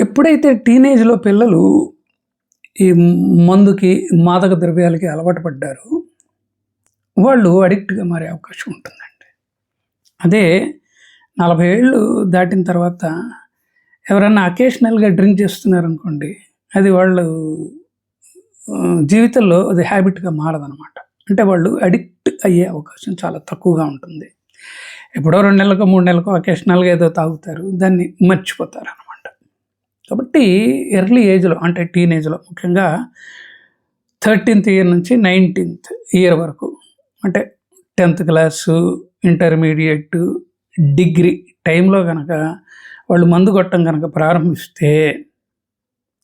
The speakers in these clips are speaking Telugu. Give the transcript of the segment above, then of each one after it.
ఎప్పుడైతే టీనేజ్లో పిల్లలు ఈ మందుకి మాదక ద్రవ్యాలకి అలవాటు పడ్డారో వాళ్ళు అడిక్ట్గా మారే అవకాశం ఉంటుందండి. అదే నలభై ఏళ్ళు దాటిన తర్వాత ఎవరన్నా అకేషనల్గా డ్రింక్ చేస్తున్నారనుకోండి అది వాళ్ళు జీవితంలో అది హ్యాబిట్గా మారదనమాట. అంటే వాళ్ళు అడిక్ట్ అయ్యే అవకాశం చాలా తక్కువగా ఉంటుంది. ఎప్పుడో రెండు నెలలకు మూడు నెలలకు అకేషనల్గా ఏదో తాగుతారు దాన్ని మర్చిపోతారు. కాబట్టి ఎర్లీ ఏజ్లో అంటే టీనేజ్లో ముఖ్యంగా థర్టీన్త్ ఇయర్ నుంచి నైన్టీన్త్ ఇయర్ వరకు అంటే టెన్త్ క్లాసు ఇంటర్మీడియట్ డిగ్రీ టైంలో కనుక వాళ్ళు మందు కొట్టడం కనుక ప్రారంభిస్తే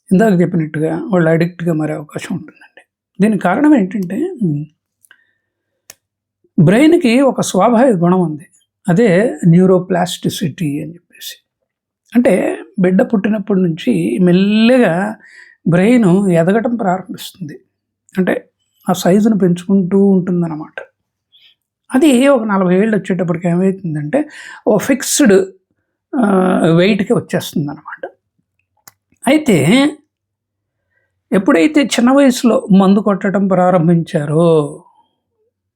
ఇందాక చెప్పినట్టుగా వాళ్ళు అడిక్ట్గా మారే అవకాశం ఉంటుందండి. దీనికి కారణం ఏంటంటే బ్రెయిన్కి ఒక స్వాభావిక గుణం ఉంది. అదే న్యూరోప్లాస్టిసిటీ అని చెప్పి. అంటే బిడ్డ పుట్టినప్పటి నుంచి మెల్లగా బ్రెయిన్ ఎదగటం ప్రారంభిస్తుంది. అంటే ఆ సైజును పెంచుకుంటూ ఉంటుందన్నమాట. అది ఒక నలభై ఏళ్ళు వచ్చేటప్పటికి ఏమవుతుందంటే ఓ ఫిక్స్డ్ వెయిట్కి వచ్చేస్తుంది అనమాట అయితే ఎప్పుడైతే చిన్న వయసులో మందు కొట్టడం ప్రారంభించారో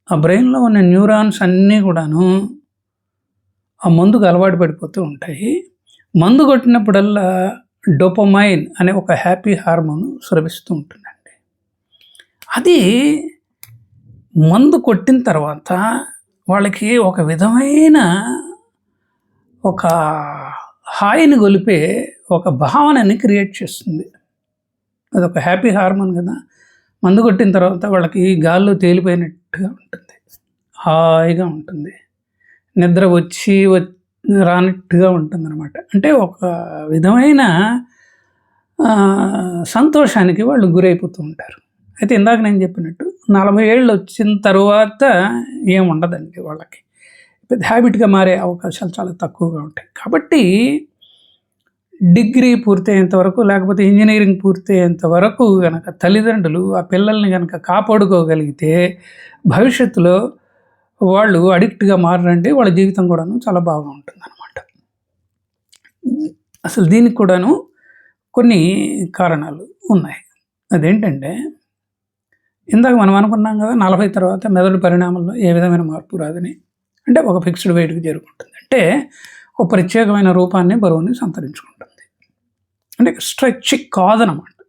ఆ బ్రెయిన్లో ఉన్న న్యూరాన్స్ అన్నీ కూడాను ఆ మందుకు అలవాటు పడిపోతూ ఉంటాయి. మందు కొట్టినప్పుడల్లా డోపమైన్ అనే ఒక హ్యాపీ హార్మోన్ స్రవిస్తూ ఉంటుందండి. అది మందు కొట్టిన తర్వాత వాళ్ళకి ఒక విధమైన ఒక హాయిని గొలిపే ఒక భావనని క్రియేట్ చేస్తుంది. అది ఒక హ్యాపీ హార్మోన్ కదా. మందు కొట్టిన తర్వాత వాళ్ళకి గాల్లో తేలిపోయినట్టుగా ఉంటుంది. హాయిగా ఉంటుంది. నిద్ర వచ్చి వచ్చి రానట్టుగా ఉంటుంది అనమాట అంటే ఒక విధమైన సంతోషానికి వాళ్ళు గురైపోతూ ఉంటారు. అయితే ఇందాక నేను చెప్పినట్టు నలభై ఏళ్ళు వచ్చిన తర్వాత ఏముండదండి వాళ్ళకి. పెద్ద హ్యాబిట్గా మారే అవకాశాలు చాలా తక్కువగా ఉంటాయి. కాబట్టి డిగ్రీ పూర్తయ్యేంత వరకు లేకపోతే ఇంజనీరింగ్ పూర్తయ్యేంత వరకు కనుక తల్లిదండ్రులు ఆ పిల్లల్ని కనుక కాపాడుకోగలిగితే భవిష్యత్తులో వాళ్ళు అడిక్ట్గా మారంటే వాళ్ళ జీవితం కూడాను చాలా బాగా ఉంటుంది అనమాట అసలు దీనికి కూడాను కొన్ని కారణాలు ఉన్నాయి. అదేంటంటే ఇందాక మనం అనుకున్నాం కదా నలభై తర్వాత మెదడు పరిణామంలో ఏ విధమైన మార్పు రాదని. అంటే ఒక ఫిక్స్డ్ వెయిట్కి చేరుకుంటుంది. అంటే ఒక ప్రత్యేకమైన రూపాన్ని బరువుని సంతరించుకుంటుంది. అంటే స్ట్రెచ్ కాదనమాట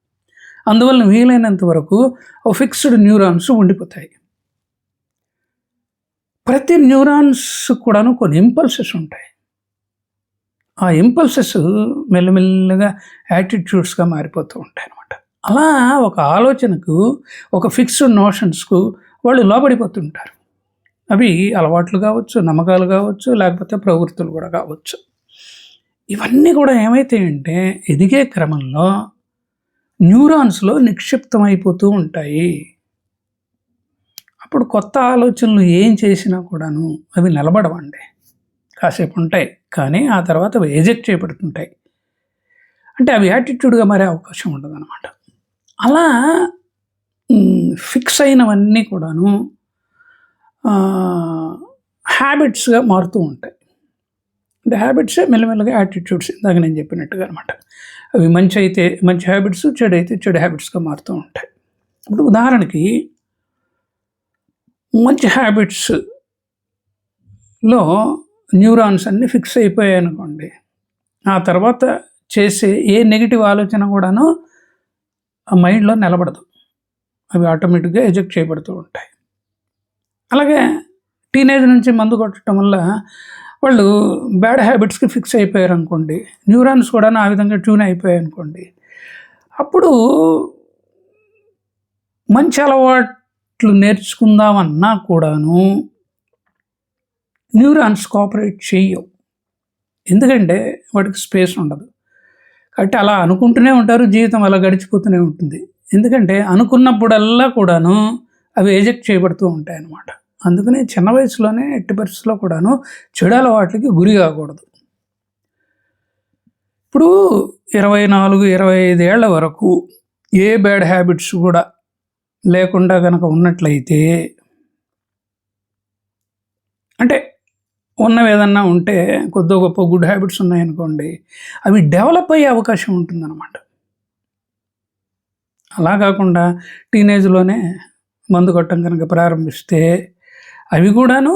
అందువల్ల వీలైనంత వరకు ఒక ఫిక్స్డ్ న్యూరాన్స్ ఉండిపోతాయి. ప్రతి న్యూరాన్స్ కూడాను కొన్ని ఇంపల్సెస్ ఉంటాయి. ఆ ఇంపల్సెస్ మెల్లమెల్లగా యాటిట్యూడ్స్గా మారిపోతూ ఉంటాయి అనమాట అలా ఒక ఆలోచనకు ఒక ఫిక్స్డ్ నోషన్స్కు వాళ్ళు లోబడిపోతుంటారు. అవి అలవాట్లు కావచ్చు నమ్మకాలు కావచ్చు లేకపోతే ప్రవృత్తులు కూడా కావచ్చు. ఇవన్నీ కూడా ఏమైతాయంటే ఎదిగే క్రమంలో న్యూరాన్స్లో నిక్షిప్తమైపోతూ ఉంటాయి. అప్పుడు కొత్త ఆలోచనలు ఏం చేసినా కూడాను అవి నిలబడవండి. కాసేపు ఉంటాయి కానీ ఆ తర్వాత అవి ఎజెక్ట్ చేయబడుతుంటాయి. అంటే అవి యాటిట్యూడ్గా మారే అవకాశం ఉండదు అనమాట అలా ఫిక్స్ అయినవన్నీ కూడాను హ్యాబిట్స్గా మారుతూ ఉంటాయి. అంటే హ్యాబిట్స్ మెల్లమెల్లగా యాటిట్యూడ్స్ ఇందాక నేను చెప్పినట్టుగా అనమాట అవి మంచి అయితే మంచి హ్యాబిట్స్ చెడు అయితే చెడు హ్యాబిట్స్గా మారుతూ ఉంటాయి. ఇప్పుడు ఉదాహరణకి మంచి హ్యాబిట్స్లో న్యూరాన్స్ అన్నీ ఫిక్స్ అయిపోయాయి అనుకోండి. ఆ తర్వాత చేసే ఏ నెగిటివ్ ఆలోచన కూడాను ఆ మైండ్లో నిలబడదు. అవి ఆటోమేటిక్గా ఎజెక్ట్ చేయబడుతూ ఉంటాయి. అలాగే టీనేజ్ నుంచి మందు కొట్టడం వల్ల వాళ్ళు బ్యాడ్ హ్యాబిట్స్కి ఫిక్స్ అయిపోయారు అనుకోండి. న్యూరాన్స్ కూడా ఆ విధంగా ట్యూన్ అయిపోయాయి అనుకోండి. అప్పుడు మంచి అలవాటు ఎట్లు నేర్చుకుందామన్నా కూడాను న్యూరాన్స్ కోఆపరేట్ చేయవు ఎందుకంటే వాటికి స్పేస్ ఉండదు. కాబట్టి అలా అనుకుంటూనే ఉంటారు జీవితం అలా గడిచిపోతూనే ఉంటుంది. ఎందుకంటే అనుకున్నప్పుడల్లా కూడాను అవి ఎజెక్ట్ చేయబడుతూ ఉంటాయి అన్నమాట అందుకనే చిన్న వయసులోనే ఎట్టి పరిస్థితుల్లో కూడాను చెడు అలవాట్లకి గురి కాకూడదు. ఇప్పుడు ఇరవై నాలుగు ఇరవై ఐదు ఏళ్ళ వరకు ఏ బ్యాడ్ హ్యాబిట్స్ కూడా లేకుండా కనుక ఉన్నట్లయితే అంటే ఉన్నవి ఏదన్నా ఉంటే కొద్ది గొప్ప గుడ్ హ్యాబిట్స్ ఉన్నాయనుకోండి అవి డెవలప్ అయ్యే అవకాశం ఉంటుందన్నమాట. అలా కాకుండా టీనేజ్లోనే మందు కొట్టడం కనుక ప్రారంభిస్తే అవి కూడాను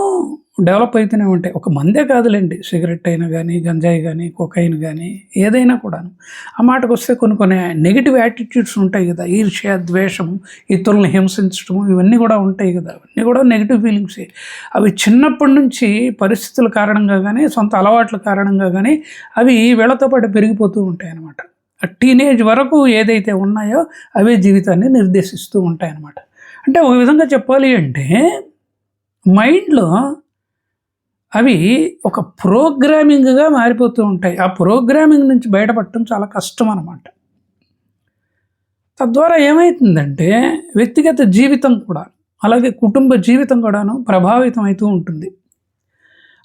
డెవలప్ అవుతూనే ఉంటాయి. ఒక మందే కాదులేండి. సిగరెట్ అయినా కానీ గంజాయి కానీ కొకైన్ కానీ ఏదైనా కూడాను. ఆ మాటకు వస్తే కొన్ని కొన్ని నెగిటివ్ యాటిట్యూడ్స్ ఉంటాయి కదా. ఈర్ష్య ద్వేషం ఇతరులను హింసించడం ఇవన్నీ కూడా ఉంటాయి కదా. అవన్నీ కూడా నెగిటివ్ ఫీలింగ్సే. అవి చిన్నప్పటి నుంచి పరిస్థితుల కారణంగా కానీ సొంత అలవాట్ల కారణంగా కానీ అవి వీళ్ళతో పాటు పెరిగిపోతూ ఉంటాయి అన్నమాట టీనేజ్ వరకు ఏదైతే ఉన్నాయో అవే జీవితాన్ని నిర్దేశిస్తూ ఉంటాయి అన్నమాట అంటే ఒక విధంగా చెప్పాలి అంటే మైండ్లో అవి ఒక ప్రోగ్రామింగ్గా మారిపోతూ ఉంటాయి. ఆ ప్రోగ్రామింగ్ నుంచి బయటపడటం చాలా కష్టం అనమాట తద్వారా ఏమవుతుందంటే వ్యక్తిగత జీవితం కూడా అలాగే కుటుంబ జీవితం కూడాను ప్రభావితం అవుతూ ఉంటుంది.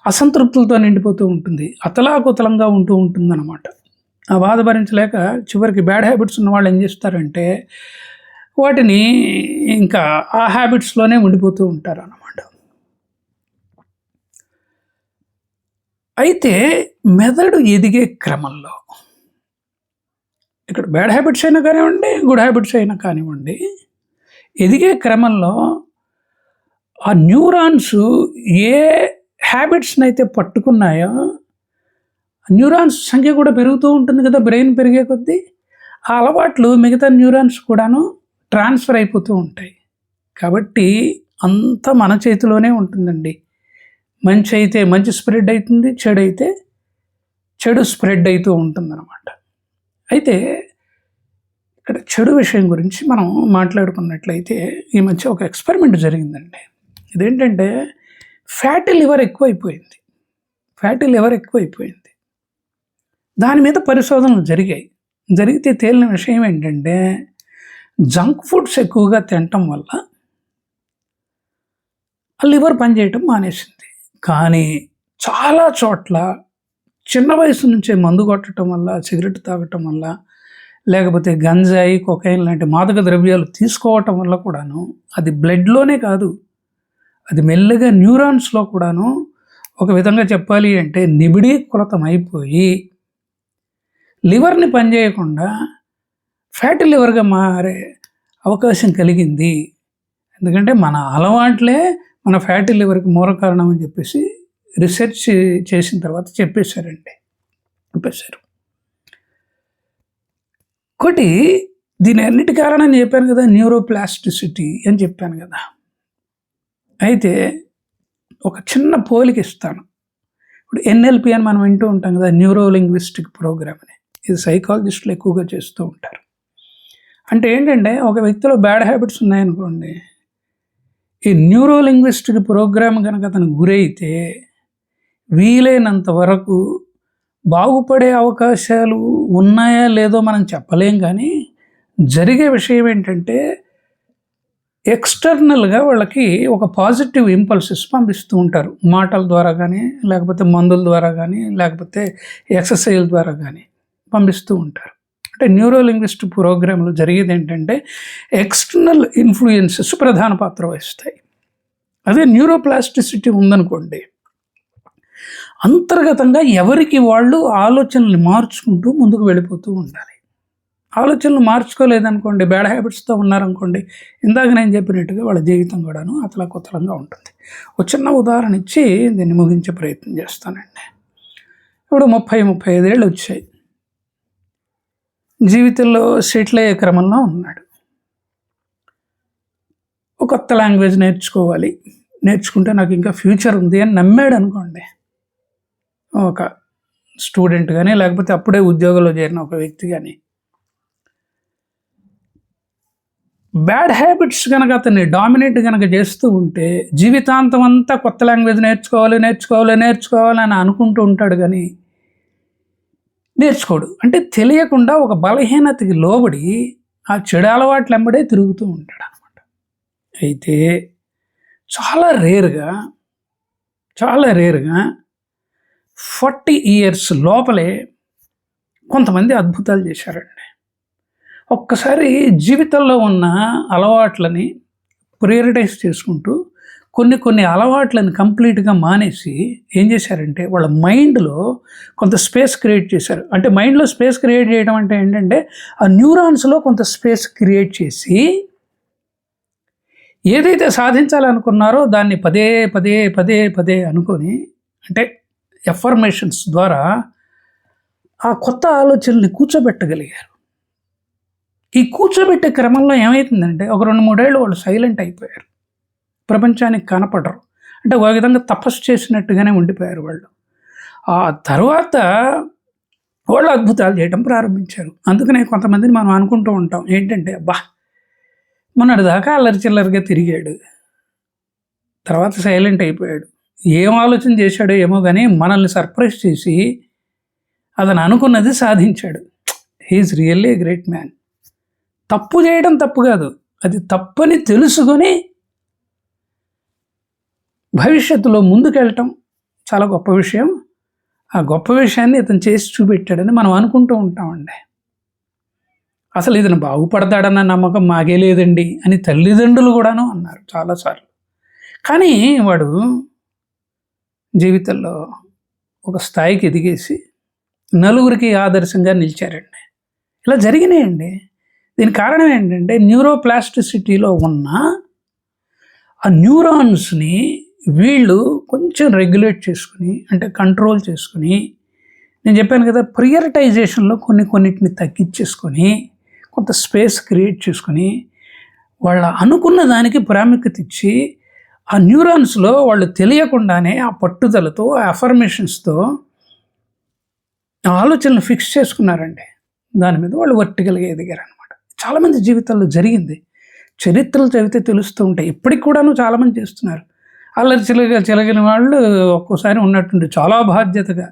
అసంతృప్తులతో నిండిపోతూ ఉంటుంది. అతలాకుతలంగా ఉంటూ ఉంటుందన్నమాట. ఆ బాధ భరించలేక చివరికి బ్యాడ్ హ్యాబిట్స్ ఉన్న వాళ్ళు ఏం చేస్తారంటే వాటిని ఇంకా ఆ హ్యాబిట్స్లోనే ఉండిపోతూ ఉంటారు అన్నమాట అయితే మెదడు ఎదిగే క్రమంలో ఇక్కడ బ్యాడ్ హ్యాబిట్స్ అయినా కానివ్వండి గుడ్ హ్యాబిట్స్ అయినా కానివ్వండి ఎదిగే క్రమంలో ఆ న్యూరాన్స్ ఏ హ్యాబిట్స్ని అయితే పట్టుకున్నాయో న్యూరాన్స్ సంఖ్య కూడా పెరుగుతూ ఉంటుంది కదా బ్రెయిన్ పెరిగే కొద్దీ ఆ అలవాట్లు మిగతా న్యూరాన్స్ కూడాను ట్రాన్స్ఫర్ అయిపోతూ ఉంటాయి. కాబట్టి అంత మన చేతిలోనే ఉంటుందండి. మంచి అయితే మంచి స్ప్రెడ్ అవుతుంది చెడు అయితే చెడు స్ప్రెడ్ అవుతూ ఉంటుందన్నమాట. అయితే ఇక్కడ చెడు విషయం గురించి మనం మాట్లాడుకున్నట్లయితే ఈ మధ్య ఒక ఎక్స్పెరిమెంట్ జరిగిందండి. ఇదేంటంటే ఫ్యాటీ లివర్ ఎక్కువైపోయింది. ఫ్యాటీ లివర్ ఎక్కువైపోయింది. దాని మీద పరిశోధనలు జరిగాయి. జరిగితే తేలిన విషయం ఏంటంటే జంక్ ఫుడ్స్ ఎక్కువగా తినటం వల్ల లివర్ పనిచేయటం మానేసింది. కానీ చాలా చోట్ల చిన్న వయసు నుంచే మందు కొట్టడం వల్ల సిగరెట్ తాగటం వల్ల లేకపోతే గంజాయి కొకైన్ లాంటి మాదక ద్రవ్యాలు తీసుకోవటం వల్ల కూడాను అది బ్లడ్లోనే కాదు. అది మెల్లగా న్యూరాన్స్లో కూడాను ఒక విధంగా చెప్పాలి అంటే నిబిడీకృతం అయిపోయి లివర్ని పనిచేయకుండా ఫ్యాటీ లివర్గా మారే అవకాశం కలిగింది. ఎందుకంటే మన అలవాట్లే మన ఫ్యాటీ లివర్కి మూల కారణం అని చెప్పేసి రీసెర్చ్ చేసిన తర్వాత చెప్పేశారండి. చెప్పేశారు. ఒకటి దీని అన్నిటి కారణం చెప్పాను కదా న్యూరోప్లాస్టిసిటీ అని చెప్పాను కదా. అయితే ఒక చిన్న పోలిక ఇస్తాను. ఇప్పుడు ఎన్ఎల్పి అని మనం వింటూ ఉంటాం కదా న్యూరో లింగ్విస్టిక్ ప్రోగ్రామ్ అని. ఇది సైకాలజిస్టులు ఎక్కువగా చేస్తూ ఉంటారు. అంటే ఏంటంటే ఒక వ్యక్తిలో బ్యాడ్ హ్యాబిట్స్ ఉన్నాయనుకోండి ఈ న్యూరో లింగ్విస్టిక్ ప్రోగ్రామ్ కనుక అతను గురైతే వీలైనంత వరకు బాగుపడే అవకాశాలు ఉన్నాయా లేదో మనం చెప్పలేం కానీ జరిగే విషయం ఏంటంటే ఎక్స్టర్నల్గా వాళ్ళకి ఒక పాజిటివ్ ఇంపల్సెస్ పంపిస్తూ ఉంటారు. మాటల ద్వారా కానీ లేకపోతే మందుల ద్వారా కానీ లేకపోతే ఎక్సర్సైజ్ ద్వారా కానీ పంపిస్తూ ఉంటారు. అంటే న్యూరోలింగ్విస్ట్ ప్రోగ్రాంలో జరిగేది ఏంటంటే ఎక్స్టర్నల్ ఇన్ఫ్లుయెన్సెస్ ప్రధాన పాత్ర వహిస్తాయి. అదే న్యూరోప్లాస్టిసిటీ ఉందనుకోండి అంతర్గతంగా ఎవరికి వాళ్ళు ఆలోచనలు మార్చుకుంటూ ముందుకు వెళ్ళిపోతూ ఉండాలి. ఆలోచనలు మార్చుకోలేదనుకోండి బ్యాడ్ హ్యాబిట్స్తో ఉన్నారనుకోండి ఇందాక నేను చెప్పినట్టుగా వాళ్ళ జీవితం కూడాను అతల కొత్తలంగా ఉంటుంది. ఒక చిన్న ఉదాహరణ ఇచ్చి దీన్ని ముగించే ప్రయత్నం చేస్తానండి. ఇప్పుడు ముప్పై ముప్పై ఐదేళ్ళు వచ్చాయి. జీవితంలో సెటిల్ అయ్యే క్రమంలో ఉన్నాడు. ఒక కొత్త లాంగ్వేజ్ నేర్చుకోవాలి. నేర్చుకుంటే నాకు ఇంకా ఫ్యూచర్ ఉంది అని నమ్మాడు అనుకోండి. ఒక స్టూడెంట్ కానీ లేకపోతే అప్పుడే ఉద్యోగంలో చేరిన ఒక వ్యక్తి కానీ బ్యాడ్ హ్యాబిట్స్ కనుక అతన్ని డామినేట్ కనుక చేస్తూ ఉంటే జీవితాంతం అంతా కొత్త లాంగ్వేజ్ నేర్చుకోవాలి నేర్చుకోవాలి నేర్చుకోవాలి అని అనుకుంటూ ఉంటాడు కానీ నేర్చుకోడు. అంటే తెలియకుండా ఒక బలహీనతకి లోబడి ఆ చెడు అలవాట్లు వెంబడే తిరుగుతూ ఉంటాడు అనమాట అయితే చాలా రేరుగా చాలా రేరుగా ఫార్టీ ఇయర్స్ లోపలే కొంతమంది అద్భుతాలు చేశారండి. ఒక్కసారి జీవితంలో ఉన్న అలవాట్లని ప్రేరిటైజ్ చేసుకుంటూ కొన్ని కొన్ని అలవాట్లను కంప్లీట్గా మానేసి ఏం చేశారంటే వాళ్ళ మైండ్లో కొంత స్పేస్ క్రియేట్ చేశారు. అంటే మైండ్లో స్పేస్ క్రియేట్ చేయడం అంటే ఏంటంటే ఆ న్యూరాన్స్లో కొంత స్పేస్ క్రియేట్ చేసి ఏదైతే సాధించాలనుకున్నారో దాన్ని పదే పదే పదే పదే అనుకొని అంటే ఎఫర్మేషన్స్ ద్వారా ఆ కొత్త ఆలోచనల్ని కూర్చోబెట్టగలిగారు. ఈ కూర్చోబెట్టే క్రమంలో ఏమవుతుందంటే ఒక రెండు మూడేళ్ళు వాళ్ళు సైలెంట్ అయిపోయారు. ప్రపంచానికి కనపడరు. అంటే ఒక విధంగా తపస్సు చేసినట్టుగానే ఉండిపోయారు వాళ్ళు. ఆ తర్వాత వాళ్ళు అద్భుతాలు చేయడం ప్రారంభించారు. అందుకనే కొంతమందిని మనం అనుకుంటూ ఉంటాం. ఏంటంటే అబ్బా మొన్నటి దాకా అల్లరి చిల్లరిగా తిరిగాడు. తర్వాత సైలెంట్ అయిపోయాడు. ఏం ఆలోచన చేశాడో ఏమో కానీ మనల్ని సర్ప్రైజ్ చేసి అతను అనుకున్నది సాధించాడు. He is really great man. తప్పు చేయడం తప్పు కాదు. అది తప్పని తెలుసుకొని భవిష్యత్తులో ముందుకెళ్ళటం చాలా గొప్ప విషయం. ఆ గొప్ప విషయాన్ని ఇతను చేసి చూపెట్టాడని మనం అనుకుంటూ ఉంటామండి. అసలు ఇతను బాగుపడతాడన్న నమ్మకం మాకే లేదండి అని తల్లిదండ్రులు కూడాను అన్నారు చాలాసార్లు కానీ వాడు జీవితంలో ఒక స్థాయికి ఎదిగేసి నలుగురికి ఆదర్శంగా నిలిచారండి. ఇలా జరిగినాయండి. దీని కారణం ఏంటంటే న్యూరోప్లాస్టిసిటీలో ఉన్న ఆ న్యూరాన్స్ని వీళ్ళు కొంచెం రెగ్యులేట్ చేసుకుని అంటే కంట్రోల్ చేసుకుని నేను చెప్పాను కదా ప్రియరిటైజేషన్లో కొన్ని కొన్నిటిని తగ్గించేసుకొని కొంత స్పేస్ క్రియేట్ చేసుకొని వాళ్ళ అనుకున్న దానికి ప్రాముఖ్యత ఇచ్చి ఆ న్యూరాన్స్లో వాళ్ళు తెలియకుండానే ఆ పట్టుదలతో ఆ అఫర్మేషన్స్తో ఆలోచనలు ఫిక్స్ చేసుకున్నారండి దాని మీద వాళ్ళు వర్టికల్గా ఎదిగారు అనమాట చాలామంది జీవితాల్లో జరిగింది. చరిత్రలు చదివితే తెలుస్తూ ఉంటాయి. ఇప్పటికి కూడాను చాలామంది చేస్తున్నారు. అల్లరి చిలగ చిలగిన వాళ్ళు ఒక్కోసారి ఉన్నట్టుండి చాలా బాధ్యతగా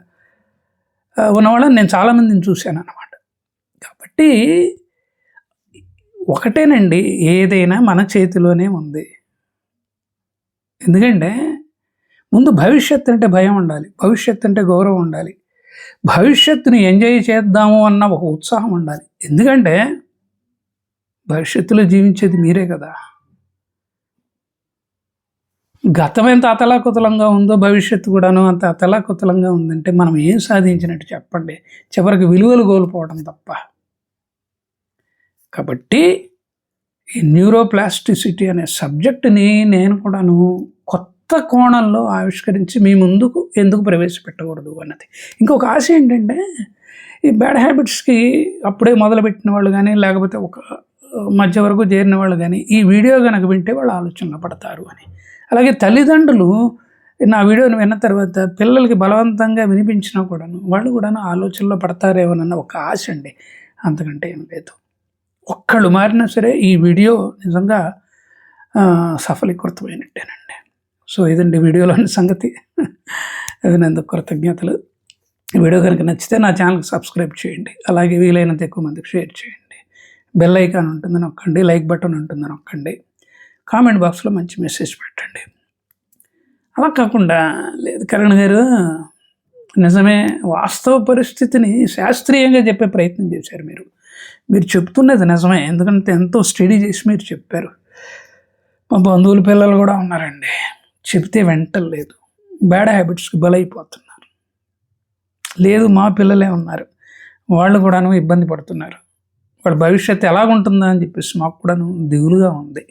ఉన్నవాళ్ళని నేను చాలామందిని చూశాను అనమాట కాబట్టి ఒకటేనండి ఏదైనా మన చేతిలోనే ఉంది. ఎందుకంటే ముందు భవిష్యత్తు అంటే భయం ఉండాలి భవిష్యత్తు అంటే గౌరవం ఉండాలి. భవిష్యత్తుని ఎంజాయ్ చేద్దాము అన్న ఒక ఉత్సాహం ఉండాలి. ఎందుకంటే భవిష్యత్తులో జీవించేది మీరే కదా. గతం ఎంత అతలాకుతలంగా ఉందో భవిష్యత్తు కూడాను అంత అతలాకుతలంగా ఉందంటే మనం ఏం సాధించినట్టు చెప్పండి. చివరికి విలువలు కోల్పోవడం తప్ప. కాబట్టి ఈ న్యూరోప్లాస్టిసిటీ అనే సబ్జెక్టుని నేను కూడాను కొత్త కోణంలో ఆవిష్కరించి మీ ముందుకు ఎందుకు ప్రవేశపెట్టకూడదు అన్నది. ఇంకొక ఆశ ఏంటంటే ఈ బ్యాడ్ హ్యాబిట్స్కి అప్పుడే మొదలుపెట్టిన వాళ్ళు కానీ లేకపోతే ఒక మధ్య వరకు చేరిన వాళ్ళు కానీ ఈ వీడియో కనుక వింటే వాళ్ళు ఆలోచనలో పడతారు అని. అలాగే తల్లిదండ్రులు నా వీడియోని విన్న తర్వాత పిల్లలకి బలవంతంగా వినిపించినా కూడాను వాళ్ళు కూడాను ఆలోచనలో పడతారేమోనన్న ఒక ఆశ అండి. అంతకంటే ఏం లేదు. ఒక్కళ్ళు మారినా సరే ఈ వీడియో నిజంగా సఫలీకృతమైనట్టేనండి. సో ఇదండి వీడియోలోని సంగతి. అదినందుకు కృతజ్ఞతలు. వీడియో కనుక నచ్చితే నా ఛానల్కి సబ్స్క్రైబ్ చేయండి. అలాగే వీలైనంత ఎక్కువ మందికి షేర్ చేయండి. బెల్ ఐకాన్ ఉంటుందని నొక్కండి లైక్ బటన్ ఉంటుందని నొక్కండి కామెంట్ బాక్స్లో మంచి మెసేజ్ పెట్టండి. అలా కాకుండా లేదు కరణ్ గారు నిజమే వాస్తవ పరిస్థితిని శాస్త్రీయంగా చెప్పే ప్రయత్నం చేశారు మీరు. మీరు చెప్తున్నది నిజమే ఎందుకంటే ఎంతో స్టడీ చేసి మీరు చెప్పారు. మా బంధువుల పిల్లలు కూడా ఉన్నారండి. చెప్తే వెంటలేదు బ్యాడ్ హ్యాబిట్స్కి బలైపోతున్నారు. లేదు మా పిల్లలే ఉన్నారు. వాళ్ళు కూడాను ఇబ్బంది పడుతున్నారు. వాడి భవిష్యత్తు ఎలాగుంటుందా అని చెప్పేసి మాకు కూడాను దిగులుగా ఉంది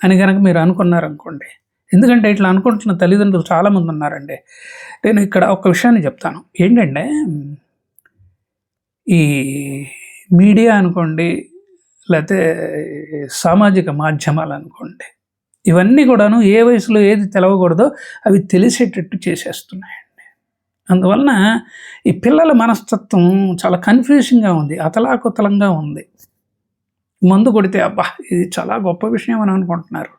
అని కనుక మీరు అనుకున్నారనుకోండి. ఎందుకంటే ఇట్లా అనుకుంటున్న తల్లిదండ్రులు చాలామంది ఉన్నారండి. నేను ఇక్కడ ఒక విషయాన్ని చెప్తాను. ఏంటంటే ఈ మీడియా అనుకోండి లేకపోతే సామాజిక మాధ్యమాలు అనుకోండి ఇవన్నీ కూడాను ఏ వయసులో ఏది తెలవకూడదో అవి తెలిసేటట్టు చేసేస్తున్నాయండి. అందువలన ఈ పిల్లల మనస్తత్వం చాలా కన్ఫ్యూజింగ్గా ఉంది అతలాకుతలంగా ఉంది. మందు కొడితే అబ్బా ఇది చాలా గొప్ప విషయం అని అనుకుంటున్నారు.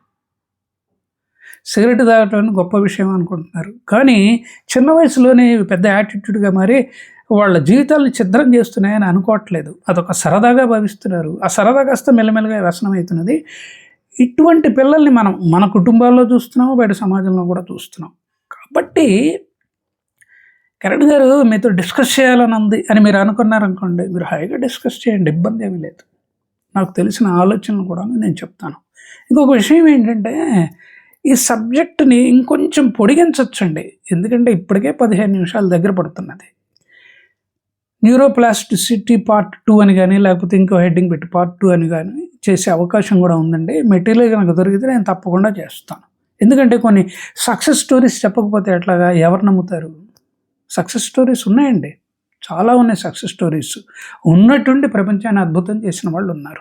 సిగరెట్ తాగటం గొప్ప విషయం అనుకుంటున్నారు. కానీ చిన్న వయసులోనే పెద్ద యాటిట్యూడ్గా మారి వాళ్ళ జీవితాలను ఛిద్రం చేస్తున్నాయని అనుకోవట్లేదు. అదొక సరదాగా భావిస్తున్నారు. ఆ సరదా కాస్త మెల్లమెల్లగా వ్యసనం అవుతున్నది ఇటువంటి పిల్లల్ని మనం మన కుటుంబాల్లో చూస్తున్నాము బయట సమాజంలో కూడా చూస్తున్నాం. కాబట్టి కరెక్ట్ గారు మీతో డిస్కస్ చేయాలని ఉంది అని మీరు అనుకున్నారనుకోండి మీరు హాయిగా డిస్కస్ చేయండి ఇబ్బంది ఏమీ లేదు. నాకు తెలిసిన ఆలోచనలు కూడా నేను చెప్తాను. ఇంకొక విషయం ఏంటంటే ఈ సబ్జెక్టుని ఇంకొంచెం పొడిగించవచ్చండి ఎందుకంటే ఇప్పటికే పదిహేను నిమిషాల దగ్గర పడుతున్నది. న్యూరోప్లాస్టిసిటీ పార్ట్ టూ అని కానీ లేకపోతే ఇంకో హెడ్డింగ్ పెట్టి పార్ట్ టూ అని కానీ చేసే అవకాశం కూడా ఉందండి. మెటీరియల్ కనుక దొరికితే నేను తప్పకుండా చేస్తాను. ఎందుకంటే కొన్ని సక్సెస్ స్టోరీస్ చెప్పకపోతే ఎట్లాగా? ఎవరు నమ్ముతారు? సక్సెస్ స్టోరీస్ ఉన్నాయండి. చాలా ఉన్నాయి సక్సెస్ స్టోరీస్. ఉన్నటువంటి ప్రపంచాన్ని అద్భుతం చేసిన వాళ్ళు ఉన్నారు.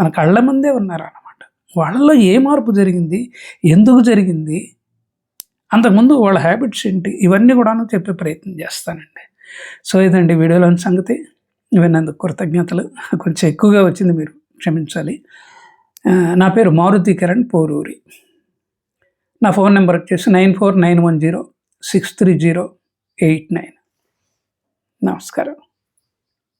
మన కళ్ళ ముందే ఉన్నారు అన్నమాట వాళ్ళలో ఏ మార్పు జరిగింది? ఎందుకు జరిగింది? అంతకుముందు వాళ్ళ హ్యాబిట్స్ ఏంటి? ఇవన్నీ కూడాను చెప్పే ప్రయత్నం చేస్తానండి. సో ఇదండి వీడియోలోని సంగతి. విన్నందుకు కృతజ్ఞతలు. కొంచెం ఎక్కువగా వచ్చింది మీరు క్షమించాలి. నా పేరు మారుతి కిరణ్ పోరూరి. నా ఫోన్ నెంబర్ వచ్చేసి nine four nine one zero six three zero eight nine. నమస్కారం.